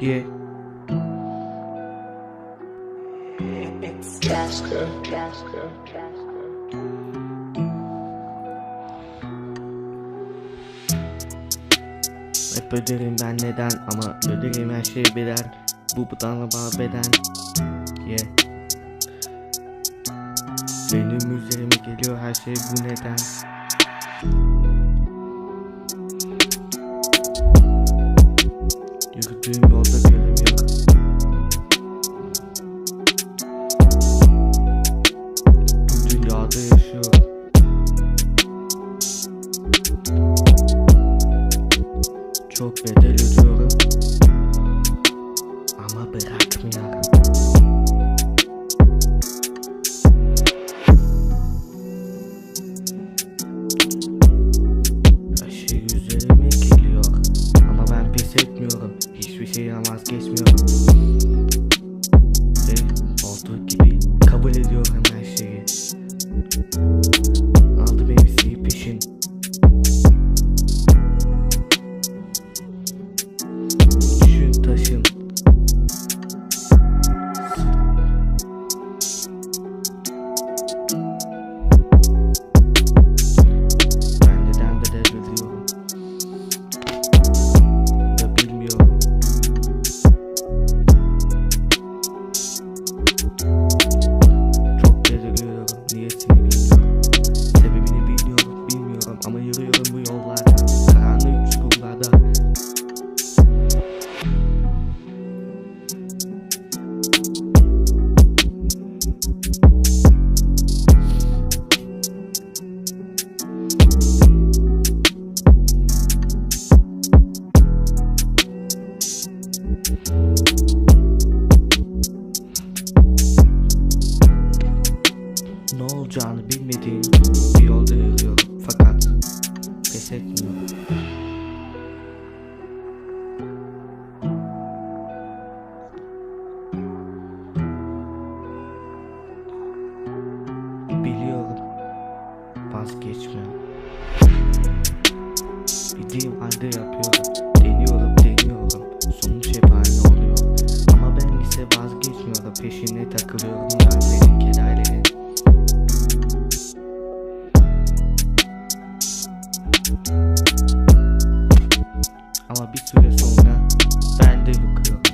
diye Hep öderim ben neden ama öderim her şey bedel. Bu bana bağ beden diye Benim üzerime geliyor her şey bu neden Çok bedel ödüyorum. Ama bırakmıyorum. Her şey üzerime geliyor. Ama ben pes etmiyorum. Hiçbir şeyden vazgeçmiyorum olacağını bilmediğim bir yolda yürüyorum fakat pes etmiyorum. Biliyorum vazgeçmiyorum. Bildiğim halde yapıyorum. Ama bir süre sonra ben de bıkıyorum.